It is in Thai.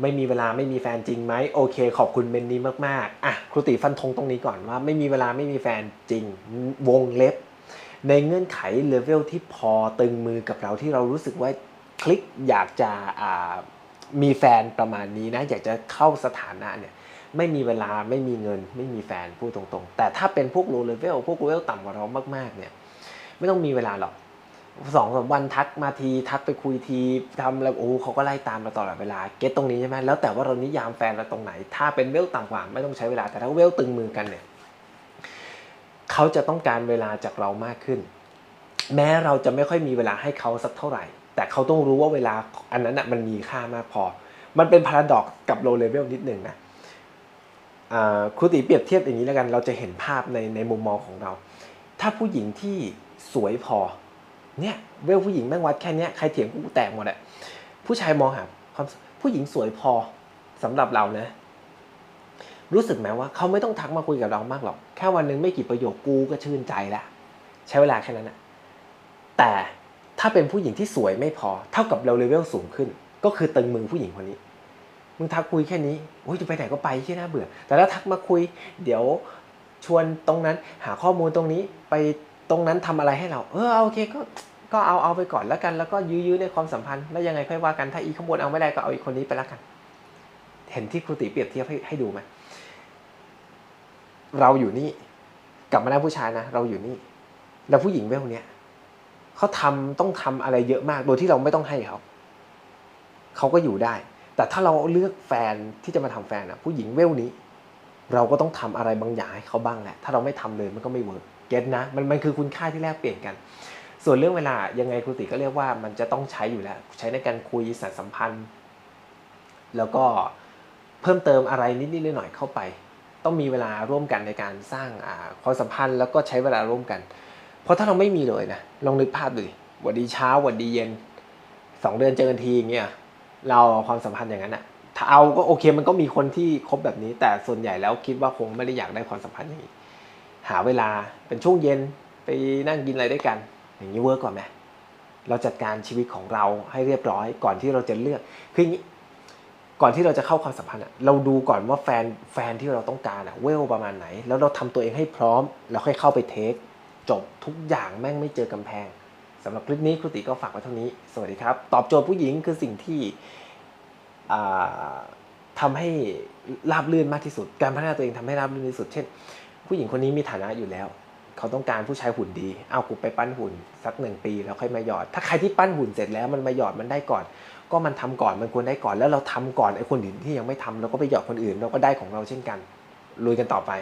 ไม่มีเวลาไม่มีแฟนจริงไหมโอเค ขอบคุณเมนนี้มากๆอะครูติฟันธงตรงนี้ก่อนว่า ไม่มีเวลาไม่มีแฟนจริง วงเล็บ ในเงื่อนไขเลเวลที่พอตึงมือกับเราที่เรารู้สึกว่าคลิกอยากจะมีแฟนประมาณนี้นะ อยากจะเข้าสถานะเนี่ยไม่มีเวลาไม่มีเงิน ไม่มีแฟนพูดตรงๆ แต่ถ้าเป็นพวกโลเลเวลพวกเลเวลต่ำกว่าเรามากๆเนี่ยไม่ต้องมีเวลาหรอก สองสามวันทักมาทีทักไปคุยทีทำแล้วโอ้เขาก็ไล่ตามเราตลอดเวลาเก็ตตรงนี้ใช่ไหมแล้วแต่ว่าเรานิยามแฟนเราตรงไหน ถ้าเป็นเวลต่ำกว่าไม่ต้องใช้เวลาแต่ถ้าเวลตึงมือกันเนี่ยเขาจะต้องการเวลาจากเรามากขึ้น แม้เราจะไม่ค่อยมีเวลาให้เขาสักเท่าไหร่ แต่เขาต้องรู้ว่าเวลาอันนั้นน่ะมันมีค่ามากพอ มันเป็นพาราดอกกับโลเลเวลนิดหนึ่งนะอ่าครูติเปรียบเทียบอย่างนี้แล้วกัน เราจะเห็นภาพในในมุมมองของเรา ถ้าผู้หญิงที่สวยพอ เนี่ยเวลผู้หญิงแม่งวัดแค่เนี้ยใครเถียงกูแตกหมดอะผู้ชายมองหาความผู้หญิงสวยพอสำหรับเรานะ รู้สึกไหมว่าเขาไม่ต้องทักมาคุยกับเรามากหรอก แค่วันหนึ่งไม่กี่ประโยคกูก็ชื่นใจละใช้เวลาแค่นั้นนะแต่ถ้าเป็นผู้หญิงที่สวยไม่พอ เท่ากับเราเลเวลสูงขึ้น ก็คือตึงมือผู้หญิงคนนี้มึงทักคุยแค่นี้โอ้ยจะไปไหนก็ไปที่น่าเบื่อ แต่ถ้าทักมาคุย เดี๋ยวชวนตรงนั้น หาข้อมูลตรงนี้ไป ตรงนั้นทำอะไรให้เรา เออโอเคก็ก็เอาเอาไปก่อนแล้วกัน แล้วก็ยื้อๆในความสัมพันธ์แล้วยังไงค่อยว่ากันถ้าอีข้างบนเอาไม่ได้ก็เอาอีกคนนี้ไปแล้วกัน เห็นที่ครูติเปรียบเทียบให้ให้ดูไหมเราอยู่นี่กลับมาหน้าผู้ชายนะ เราอยู่นี่ แล้วผู้หญิงเวลเนี้ยเขาทำต้องทำอะไรเยอะมากโดยที่เราไม่ต้องให้เขาเขาก็อยู่ได้ แต่ถ้าเราเลือกแฟนที่จะมาทำแฟนอะผู้หญิงเวลนี้ เราก็ต้องทำอะไรบางอย่างให้เขาบ้างแหละ ถ้าเราไม่ทำเลยมันก็ไม่เวิร์ก เก็ตนะมันมันคือคุณค่าที่แลกเปลี่ยนกัน ส่วนเรื่องเวลายังไงครูติก็เรียกว่ามันจะต้องใช้อยู่แล้ว ใช้ในการคุยสารสัมพันธ์ แล้วก็เพิ่มเติมอะไรนิดๆหน่อยๆเข้าไป ต้องมีเวลาร่วมกันในการสร้างความสัมพันธ์แล้วก็ใช้เวลาร่วมกัน เพราะถ้าเราไม่มีเลยนะลองนึกภาพดูวันดีเช้าวันดีเย็นสองเดือนเจอกันทีอย่างเงี้ยเราเอาความสัมพันธ์อย่างนั้นอะถ้าเอาก็โอเคมันก็มีคนที่คบแบบนี้ แต่ส่วนใหญ่แล้วคิดว่าคงไม่ได้อยากได้ความสัมพันธ์อย่างนี้ หาเวลาเป็นช่วงเย็นไปนั่งกินอะไรด้วยกัน อย่างนี้เวิร์กก่อนไหมเราจัดการชีวิตของเราให้เรียบร้อย ก่อนที่เราจะเลือกคืออย่างนี้ก่อนที่เราจะเข้าความสัมพันธ์เราดูก่อนว่าแฟนแฟนที่เราต้องการอะเวลประมาณไหน แล้วเราทำตัวเองให้พร้อม แล้วค่อยเข้าไปเทค จบทุกอย่างแม่งไม่เจอกำแพงสำหรับคลิปนี้ครูติก็ฝากไว้เท่านี้ สวัสดีครับ ตอบโจทย์ผู้หญิงคือสิ่งที่อ่าทำให้ราบรื่นมากที่สุด การพัฒนาตัวเองทำให้ราบรื่นที่สุด เช่น ผู้หญิงคนนี้มีฐานะอยู่แล้ว เขาต้องการผู้ชายหุ่นดีเอากูไปปั้นหุ่นสักหนึ่งปีแล้วค่อยมาหยอด ถ้าใครที่ปั้นหุ่นเสร็จแล้วมันมาหยอดมันได้ก่อน ก็มันทำก่อนมันควรได้ก่อน แล้วเราทำก่อนไอ้คนอื่นที่ยังไม่ทำเราก็ไปหยอดคนอื่น เราก็ได้ของเราเช่นกันลุยกันต่อไป